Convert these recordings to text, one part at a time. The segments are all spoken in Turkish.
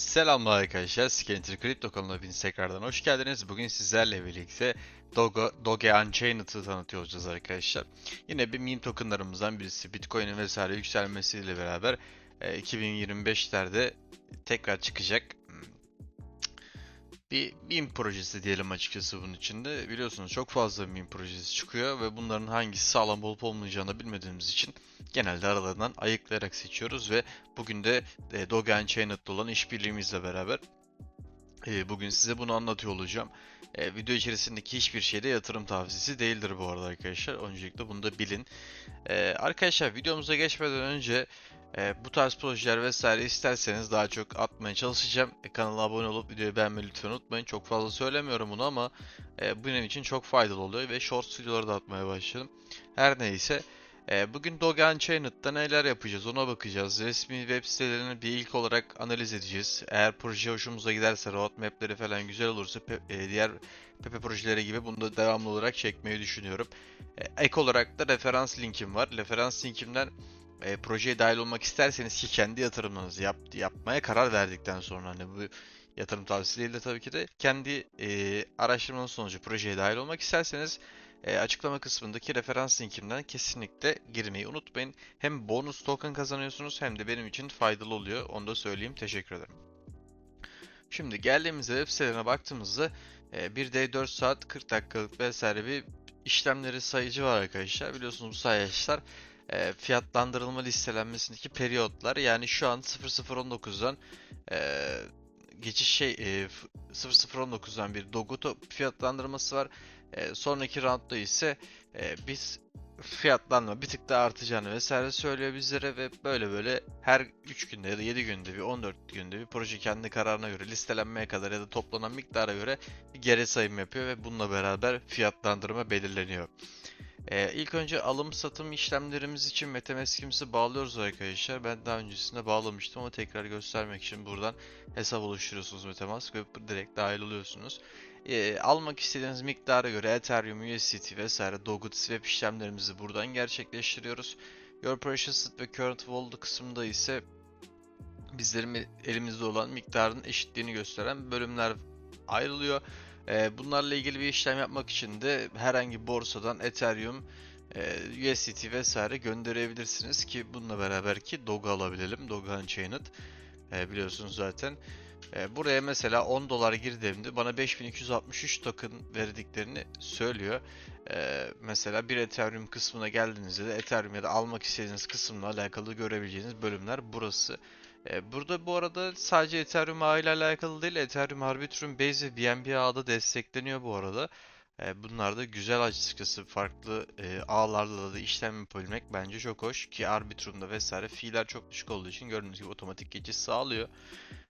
Selamlar arkadaşlar. Scanter Crypto kanalına hepiniz tekrardan hoş geldiniz. Bugün sizlerle birlikte Doge, Doge Unchained'ı tanıtıyor olacağız arkadaşlar. Yine bir meme tokenlarımızdan birisi. Bitcoin'in vesaire yükselmesiyle beraber e, 2025'lerde tekrar çıkacak. Bir meme projesi diyelim açıkçası bunun içinde. Biliyorsunuz çok fazla meme projesi çıkıyor ve bunların hangisi sağlam olup olmayacağını bilmediğimiz için genelde aralarından ayıklayarak seçiyoruz ve bugün de e, Doge Unchained'la olan işbirliğimizle beraber bugün size bunu anlatıyor olacağım. E, video içerisindeki hiçbir şey de yatırım tavsiyesi değildir bu arada arkadaşlar. Öncelikle bunu da bilin. E, arkadaşlar videomuza geçmeden önce e, bu tarz projeler vesaire isterseniz daha çok atmaya çalışacağım. E, kanala abone olup videoyu beğenmeyi lütfen unutmayın. Çok fazla söylemiyorum bunu ama e, benim için çok faydalı oluyor ve short videoları da atmaya başladım. Her neyse. Ee, Bugün Doge Unchained'da neler yapacağız ona bakacağız. Resmi web sitelerini bir ilk olarak analiz edeceğiz. Eğer proje hoşumuza giderse, roadmapleri falan güzel olursa pe- e, diğer Pepe projeleri gibi bunu da devamlı olarak çekmeyi düşünüyorum. E, Ek olarak da referans linkim var. Referans linkimden e, projeye dahil olmak isterseniz ki kendi yatırımlarınızı yap, yapmaya karar verdikten sonra hani bu yatırım tavsiyesi değil de tabii ki de kendi e, araştırmanın sonucu projeye dahil olmak isterseniz e, açıklama kısmındaki referans linkimden kesinlikle girmeyi unutmayın. Hem bonus token kazanıyorsunuz hem de benim için faydalı oluyor. Onu da söyleyeyim. Teşekkür ederim. Şimdi geldiğimizde web sitelerine baktığımızda e, bir day 4 saat 40 dakikalık vesaire bir işlemleri sayıcı var arkadaşlar. Biliyorsunuz bu sayaçlar e, fiyatlandırılma listelenmesindeki periyotlar. Yani şu an 0019'dan e, geçiş şey e, f- 0019'dan bir Dogo to- fiyatlandırması var. E, sonraki roundda ise e, biz fiyatlanma bir tık daha artacağını vesaire söylüyor bizlere ve böyle böyle her 3 günde ya da 7 günde bir 14 günde bir proje kendi kararına göre listelenmeye kadar ya da toplanan miktara göre bir geri sayım yapıyor ve bununla beraber fiyatlandırma belirleniyor. Ee, ilk önce alım satım işlemlerimiz için MetaMask'imizi bağlıyoruz arkadaşlar. Ben daha öncesinde bağlamıştım ama tekrar göstermek için buradan hesap oluşturuyorsunuz MetaMask ve direkt dahil oluyorsunuz. Ee, almak istediğiniz miktara göre Ethereum, USDT vesaire Dogut swap işlemlerimizi buradan gerçekleştiriyoruz. Your Precious ve Current Wallet kısmında ise bizlerin elimizde olan miktarın eşitliğini gösteren bölümler ayrılıyor. Ee, bunlarla ilgili bir işlem yapmak için de herhangi borsadan Ethereum, e, USDT vesaire gönderebilirsiniz ki bununla beraber ki Doge alabilelim. Doge Unchained e, biliyorsunuz zaten. E, buraya mesela 10 dolar girdiğimde bana 5263 token verdiklerini söylüyor. E, mesela bir Ethereum kısmına geldiğinizde de Ethereum ya da almak istediğiniz kısımla alakalı görebileceğiniz bölümler burası. E, burada bu arada sadece Ethereum ağı alakalı değil, Ethereum Arbitrum Base ve BNB ağı da destekleniyor bu arada. E, bunlar da güzel açıkçası farklı e, ağlarla da işlem yapabilmek bence çok hoş ki Arbitrum'da vesaire fiiller çok düşük olduğu için gördüğünüz gibi otomatik geçiş sağlıyor.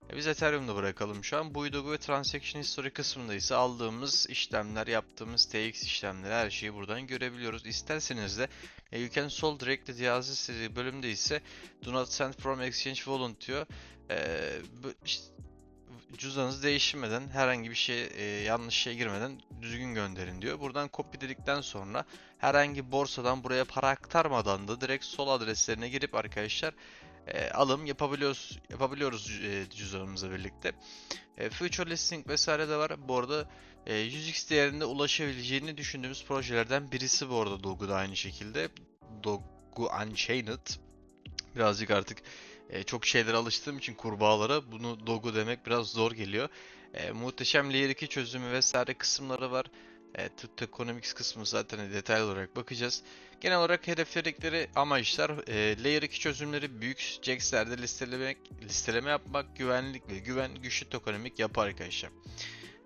E, biz Ethereum'da bırakalım şu an. Buydogu ve Transaction History kısmında ise aldığımız işlemler, yaptığımız TX işlemleri her şeyi buradan görebiliyoruz. İsterseniz de e, You Can Solve Directly istediği bölümde ise Do Not Send From Exchange diyor. E, bu, işte, cüzdanınız değişmeden herhangi bir şey e, yanlış şey girmeden düzgün gönderin diyor. Buradan copy dedikten sonra herhangi borsadan buraya para aktarmadan da direkt sol adreslerine girip arkadaşlar e, alım yapabiliyoruz yapabiliyoruz e, cüzdanımızla birlikte. E, future listing vesaire de var. Bu arada e, 100x değerinde ulaşabileceğini düşündüğümüz projelerden birisi bu arada Dogu da aynı şekilde. Dogu Unchained. Birazcık artık e, çok şeylere alıştığım için kurbağalara bunu Dogu demek biraz zor geliyor. E, muhteşem Layer 2 çözümü vesaire kısımları var. E, Economics kısmı zaten detaylı olarak bakacağız. Genel olarak hedefledikleri amaçlar e, Layer 2 çözümleri büyük jackslerde listelemek, listeleme yapmak, güvenlik ve güven güçlü tokenomik yapı arkadaşlar.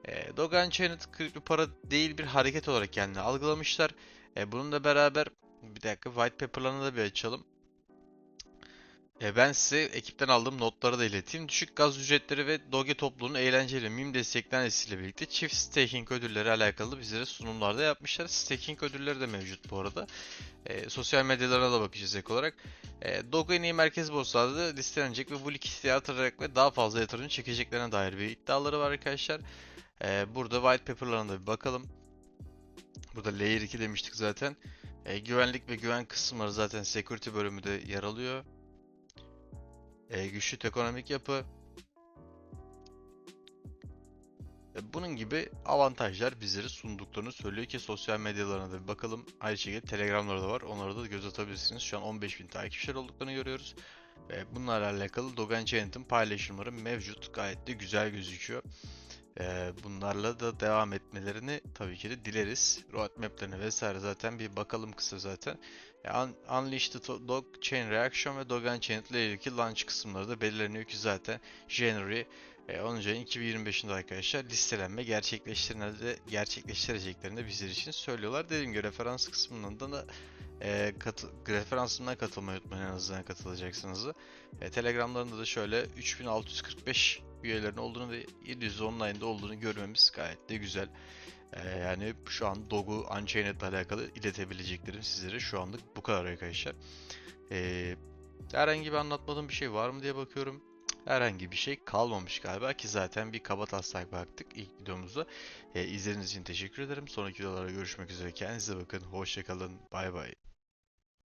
E, Doge Unchained kripto para değil bir hareket olarak kendini algılamışlar. E, bununla beraber bir dakika white paper'larını da bir açalım. E, ben size ekipten aldığım notları da ileteyim. Düşük gaz ücretleri ve Doge topluluğunun eğlenceli meme desteklenmesiyle birlikte çift staking ödülleri alakalı bizlere sunumlarda yapmışlar. Staking ödülleri de mevcut bu arada. E, sosyal medyalarına da bakacağız ek olarak. E, Doge en iyi merkez borsalarda listelenecek ve bu likiditeyi artırarak ve daha fazla yatırım çekeceklerine dair bir iddiaları var arkadaşlar. E, burada white paper'larına da bir bakalım. Burada layer 2 demiştik zaten. E, güvenlik ve güven kısımları zaten security bölümü de yer alıyor e, güçlü ekonomik yapı. E, bunun gibi avantajlar bizlere sunduklarını söylüyor ki sosyal medyalarına da bir bakalım. Aynı şekilde Telegram'ları da var. Onlara da göz atabilirsiniz. Şu an 15.000 takipçiler olduklarını görüyoruz. E, bunlarla alakalı Dogan Chanet'in paylaşımları mevcut. Gayet de güzel gözüküyor. Ee, bunlarla da devam etmelerini tabii ki de dileriz. Roadmap'lerine vesaire zaten bir bakalım kısa zaten. Un- Unleash the To- Dog Chain Reaction ve Dogan Channel ile ilgili launch kısımları da belirleniyor ki zaten January e, 10. ayın 2025'inde arkadaşlar listelenme gerçekleştirenlerde gerçekleştireceklerini bizler için söylüyorlar. Dediğim gibi referans kısmından da e, katı, referansımdan katılmayı unutmayın en azından katılacaksınız. E, Telegramlarında da şöyle 3645 üyelerin olduğunu ve 700 online'da olduğunu görmemiz gayet de güzel. E, yani şu an Dog'u Unchained ile alakalı iletebileceklerim sizlere şu anlık bu kadar arkadaşlar. E, herhangi bir anlatmadığım bir şey var mı diye bakıyorum. Herhangi bir şey kalmamış galiba ki zaten bir kaba taslak baktık ilk videomuzda. E, izlediğiniz için teşekkür ederim. Sonraki videolarda görüşmek üzere. Kendinize bakın. Hoşçakalın. Bay bay.